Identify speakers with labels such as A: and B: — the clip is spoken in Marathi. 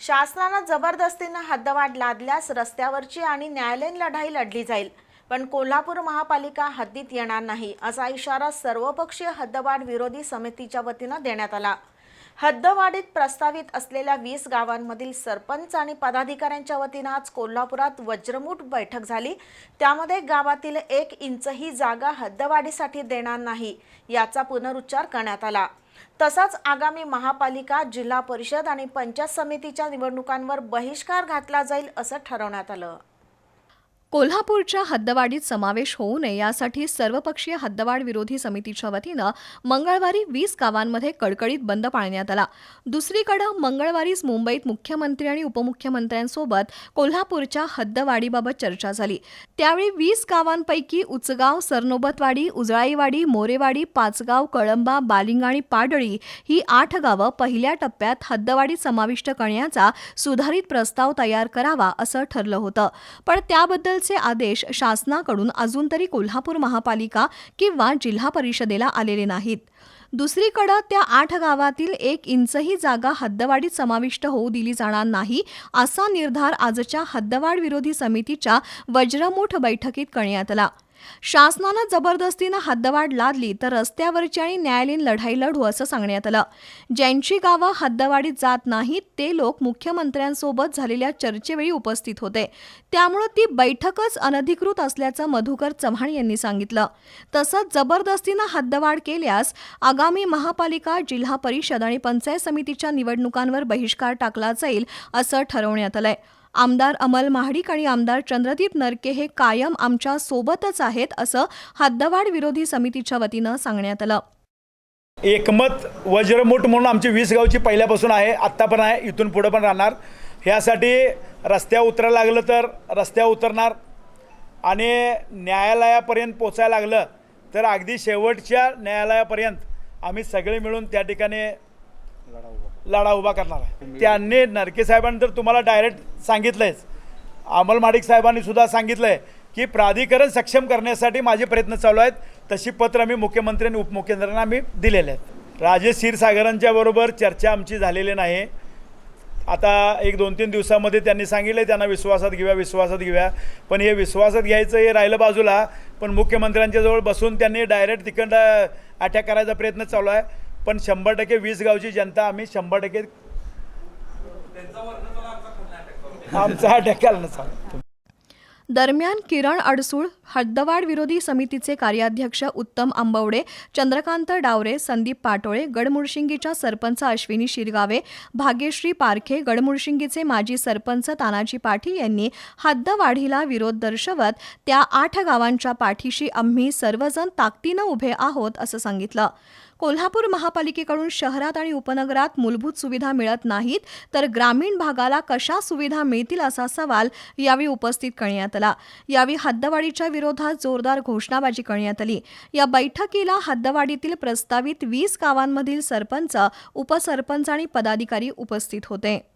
A: शासनानं जबरदस्तीनं हद्दवाढ लादल्यास रस्त्यावरची आणि न्यायालयीन लढाई लढली जाईल. पण कोल्हापूर महापालिका हद्दीत येणार नाही असा इशारा सर्वपक्षीय हद्दवाढ विरोधी समितीच्या वतीनं देण्यात आला. हद्दवाढीत प्रस्तावित असलेल्या वीस गावांमधील सरपंच आणि पदाधिकाऱ्यांच्या वतीनं आज कोल्हापुरात वज्रमूठ बैठक झाली. त्यामध्ये गावातील एक इंचही जागा हद्दवाढीसाठी देणार नाही याचा पुनरुच्चार करण्यात आला. तसाच आगामी महापालिका जिल्हा परिषद आणि पंचायत समितीच्या निवडणुकांवर बहिष्कार घातला जाईल असं ठरवण्यात आलं.
B: कोल्हापूरच्या हद्दवाढीत समावेश होऊ नये यासाठी सर्वपक्षीय हद्दवाढ विरोधी समितीच्या वतीनं मंगळवारी वीस गावांमध्ये कडकडीत बंद पाळण्यात आला. दुसरीकडे मंगळवारीच मुंबईत मुख्यमंत्री आणि उपमुख्यमंत्र्यांसोबत कोल्हापूरच्या हद्दवाढीबाबत चर्चा झाली. त्यावेळी वीस गावांपैकी उचगाव सरनोबतवाडी उजळाईवाडी मोरेवाडी पाचगाव कळंबा बालिंग आणि पाडळी ही आठ गावं पहिल्या टप्प्यात हद्दवाढीत समाविष्ट करण्याचा सुधारित प्रस्ताव तयार करावा असं ठरलं होतं. पण त्याबद्दल त्याबद्दलचे आदेश शासनाकडून अजून तरी कोल्हापूर महापालिका किंवा जिल्हा परिषदेला आलेले नाहीत. दुसरीकडं त्या आठ गावातील एक इंचही जागा हद्दवाढीत समाविष्ट होऊ दिली जाणार नाही असा निर्धार आजच्या हद्दवाढ विरोधी समितीच्या वज्रमूठ बैठकीत करण्यात आला. शासनानं जबरदस्तीनं हद्दवाढ लादली तर रस्त्यावरची आणि न्यायालयीन लढाई लढू असं सांगण्यात आलं. ज्यांची गावं हद्दवाढीत जात नाहीत ते लोक मुख्यमंत्र्यांसोबत झालेल्या चर्चेवेळी उपस्थित होते. त्यामुळं ती बैठकच अनधिकृत असल्याचं मधुकर चव्हाण यांनी सांगितलं. तसंच जबरदस्तीनं हद्दवाढ केल्यास आगामी महापालिका जिल्हा परिषद आणि पंचायत समितीच्या निवडणुकांवर बहिष्कार टाकला जाईल असं ठरवण्यात आलंय. आमदार अमल महाडिक आणि आमदार चंद्रदीप नरके हे कायम आमच्या सोबतच आहेत असं हद्दवाढ विरोधी समितीच्या वतीनं सांगण्यात आलं.
C: एकमत वज्रमुठ म्हणून आमची वीस गावची पहिल्यापासून आहे आत्ता पण आहे इथून पुढं पण राहणार. ह्यासाठी रस्त्यावर उतरायला लागलं तर रस्त्यावर उतरणार आणि न्यायालयापर्यंत पोचायला लागलं तर अगदी शेवटच्या न्यायालयापर्यंत आम्ही सगळे मिळून त्या ठिकाणी लढा उभा करणार आहे. त्यांनी नरके साहेबांनी तर तुम्हाला डायरेक्ट सांगितलंयच. अमल माडिक साहेबांनी सुद्धा सांगितलंय की प्राधिकरण सक्षम करण्यासाठी माझे प्रयत्न चालू आहेत. तशी पत्र आम्ही मुख्यमंत्री आणि उपमुख्यमंत्र्यांना आम्ही दिलेले आहेत. राजेश क्षीरसागरांच्या बरोबर चर्चा आमची झालेली नाही. आता एक दोन तीन दिवसामध्ये त्यांनी सांगितलं त्यांना विश्वासात घेऊया विश्वासात घेऊया. पण हे विश्वासात घ्यायचं हे राहिलं बाजूला. पण मुख्यमंत्र्यांच्या जवळ बसून त्यांनी डायरेक्ट तिकडं अटॅक करायचा प्रयत्न चालू आहे. पण शंभर टक्के वीस गावची जनता आम्ही शंभर टक्के आमचा अटॅक नसा
B: दरम्यान किरण अडसूळ हद्दवाढ विरोधी समितीचे कार्याध्यक्ष उत्तम आंबवडे चंद्रकांत डावरे संदीप पाटोळे गडमुळशिंगीच्या सरपंच अश्विनी शिरगावे भाग्यश्री पारखे गडमुळशिंगीचे माजी सरपंच तानाजी पाठी यांनी हद्दवाढीला विरोध दर्शवत त्या आठ गावांच्या पाठीशी आम्ही सर्वजण ताकदीनं उभे आहोत असं सांगितलं. कोल्हापूर महापालिकेकडून शहरात आणि उपनगरात मूलभूत सुविधा मिळत नाहीत तर ग्रामीण भागाला कशा सुविधा मिळतील असा सवाल यावेळी उपस्थित करण्यात आला. यावेळी हद्दवाढीच्या विरोधात जोरदार घोषणाबाजी करण्यात आली. या बैठकीला हद्दवाढीतील प्रस्तावित वीस गावांमधील सरपंच उपसरपंच आणि पदाधिकारी उपस्थित होते.